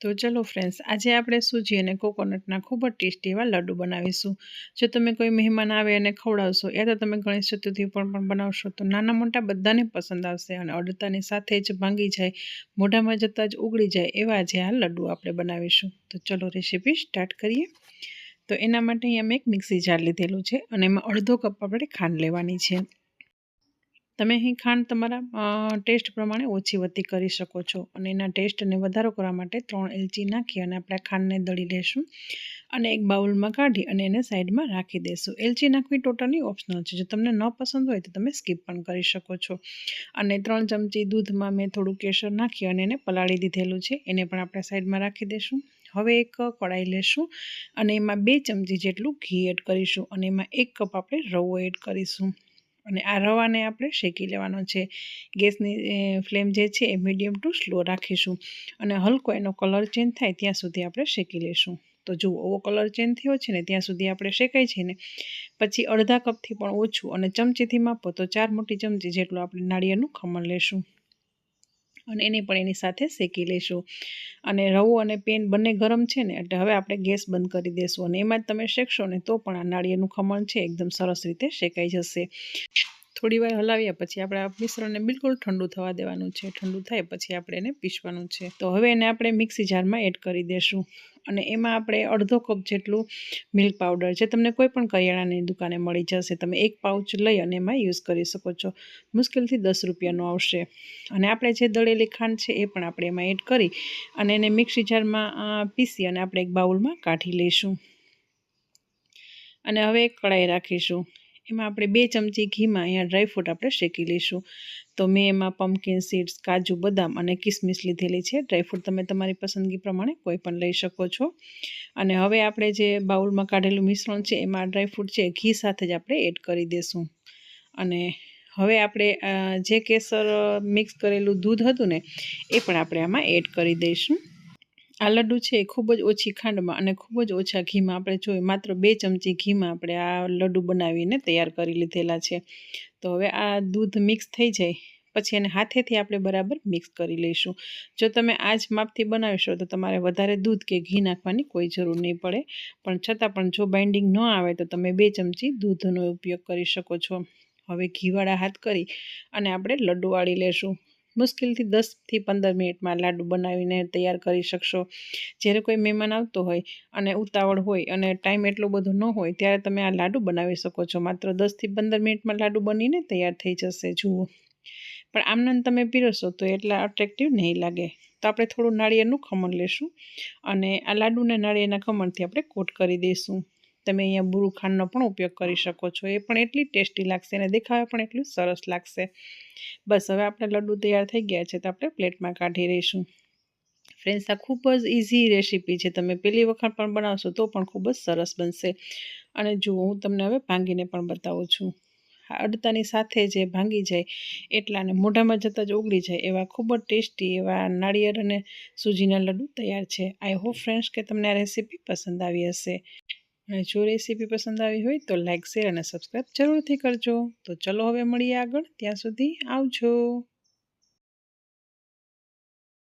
તો ચલો ફ્રેન્ડ્સ આજે આપણે સૂજી અને કોકોનટના ખૂબ જ ટેસ્ટી એવા લડ્ડુ બનાવીશું. જો તમે કોઈ મહેમાન આવે અને ખવડાવશો યા તો તમે ગણેશ ચતુર્થી પણ પણ બનાવશો, તો નાના મોટા બધાને પસંદ આવશે અને અડતાની સાથે જ ભાંગી જાય, મોઢામાં જતાં જ ઉગળી જાય એવા જે આ લડ્ડુ આપણે બનાવીશું. તો ચલો રેસીપી સ્ટાર્ટ કરીએ. તો એના માટે અહીંયા મેં એક મિક્સી જાર લીધેલું છે અને એમાં અડધો કપ આપણે ખાંડ લેવાની છે. તમે અહીં ખાંડ તમારા ટેસ્ટ પ્રમાણે ઓછી વધતી કરી શકો છો. અને એના ટેસ્ટને વધારો કરવા માટે ત્રણ એલચી નાખી અને આપણે ખાંડને દળી લેશું. અને એક બાઉલમાં કાઢી અને એને સાઈડમાં રાખી દેશું. એલચી નાખવી ટોટલી ઓપ્શનલ છે. જો તમને ન પસંદ હોય તો તમે સ્કીપ પણ કરી શકો છો. અને ત્રણ ચમચી દૂધમાં મેં થોડું કેસર નાખી અને એને પલાળી દીધેલું છે. એને પણ આપણે સાઈડમાં રાખી દઈશું હવે એક કડાઈ લેશું અને એમાં બે ચમચી જેટલું ઘી એડ કરીશું અને એમાં એક કપ આપણે રવો એડ કરીશું. અને આ રવાને આપણે શેકી લેવાનો છે. ગેસની ફ્લેમ જે છે એ મીડિયમ ટુ સ્લો રાખીશું અને હલકો એનો કલર ચેન્જ થાય ત્યાં સુધી આપણે શેકી લઈશું તો જુઓ એવો કલર ચેન્જ થયો છે ને ત્યાં સુધી આપણે શેકાય છે ને. પછી અડધા કપથી પણ ઓછું અને ચમચીથી માપો તો ચાર મોટી ચમચી જેટલું આપણે નાળિયેરનું ખમણ લેશું. અને એને પણ એની સાથે શેકી લઈશું અને રવો અને પેન બંને ગરમ છે ને, એટલે હવે આપણે ગેસ બંધ કરી દઈશું અને એમાં જ તમે શેકશો ને, તો પણ આ નાળિયેરનું ખમણ છે, એકદમ સરસ રીતે શેકાઈ જશે. થોડી વાર હલાવ્યા પછી આપણે મિશ્રણને બિલકુલ ઠંડુ થવા દેવાનું છે. ઠંડુ થાય પછી આપણે એને પીસવાનું છે. તો હવે એને આપણે મિક્સી જારમાં એડ કરી દઈશું અને એમાં આપણે અડધો કપ જેટલું મિલ્ક પાવડર જે તમને કોઈ પણ કરિયાણાની દુકાને મળી જશે, તમે એક પાઉચ લઈ અને એમાં યુઝ કરી શકો છો. મુશ્કેલથી દસ રૂપિયાનું આવશે. અને આપણે જે દળેલી ખાંડ છે એ પણ આપણે એમાં એડ કરી અને એને મિક્સી જારમાં પીસી અને આપણે એક બાઉલમાં કાઢી લઈશું. અને હવે એક કઢાઈ રાખીશું. એમાં આપણે બે ચમચી ઘીમાં અહીંયા ડ્રાયફ્રૂટ આપણે શેકી લઈશું. તો મેં એમાં પમ્પકિન સીડ્સ કાજુ, બદામ અને કિસમિસ લીધેલી છે. ડ્રાયફ્રૂટ તમે તમારી પસંદગી પ્રમાણે કોઈ પણ લઈ શકો છો. અને હવે આપણે જે બાઉલમાં કાઢેલું મિશ્રણ છે, એમાં ડ્રાયફ્રૂટ છે, ઘી સાથે જ આપણે એડ કરી દઈશું અને હવે આપણે જે કેસર મિક્સ કરેલું દૂધ હતું ને, એ પણ આપણે આમાં એડ કરી દઈશું. આ લડ્ડુ છે એ ખૂબ જ ઓછી ખાંડમાં અને ખૂબ જ ઓછા ઘીમાં આપણે જોઈએ માત્ર બે ચમચી ઘીમાં આપણે આ લડ્ડુ બનાવીને તૈયાર કરી લીધેલા છે. તો હવે આ દૂધ મિક્સ થઈ જાય, પછી એને હાથેથી આપણે બરાબર મિક્સ કરી લઈશું. જો તમે આ જ માપથી બનાવીશો તો તમારે વધારે દૂધ કે ઘી નાખવાની કોઈ જરૂર નહીં પડે. પણ છતાં પણ જો બાઇન્ડિંગ ન આવે તો તમે બે ચમચી દૂધનો ઉપયોગ કરી શકો છો. હવે ઘીવાળા હાથ કરી અને આપણે લડ્ડુ વાળી લેશું. મુશ્કેલથી દસથી પંદર મિનિટમાં લાડુ બનાવીને તૈયાર કરી શકશો. જ્યારે કોઈ મહેમાન આવતો હોય અને ઉતાવળ હોય અને ટાઈમ એટલો બધો ન હોય, ત્યારે તમે આ લાડુ બનાવી શકો છો. માત્ર દસથી પંદર મિનિટમાં લાડુ બનીને તૈયાર થઈ જશે. જુઓ. પણ આમનંદ તમે પીરસો તો એટલા અટ્રેક્ટિવ નહીં લાગે. તો આપણે થોડું નાળિયેરનું ખમણ લેશું અને આ લાડુને નાળિયેરના ખમણથી આપણે કોટ કરી દઈશું. તમે અહીંયા બુરુ ખાંડનો પણ ઉપયોગ કરી શકો છો. એ પણ એટલી ટેસ્ટી લાગશે અને દેખાવે પણ એટલું સરસ લાગશે. બસ, હવે આપણે લડ્ડુ તૈયાર થઈ ગયા છે તો આપણે પ્લેટમાં કાઢી રહીશું ફ્રેન્ડ્સ, આ ખૂબ જ ઇઝી રેસીપી છે. તમે પહેલી વખત પણ બનાવશો તો પણ ખૂબ જ સરસ બનશે. અને જુઓ, હું તમને હવે ભાંગીને પણ બતાવું છું. અડતાની સાથે જે ભાંગી જાય, એટલાને મોઢામાં જતાં જ ઓગળી જાય એવા ખૂબ જ ટેસ્ટી એવા નાળિયેર અને સૂજીના લડ્ડુ તૈયાર છે. આઈ હોપ ફ્રેન્ડ્સ, કે તમને આ રેસીપી પસંદ આવી હશે. જો રેસીપી પસંદ આવી હોય તો લાઇક શેર અને સબસ્ક્રાઈબ જરૂરથી કરજો. તો ચલો હવે મળીએ આગળ. ત્યાં સુધી આવજો.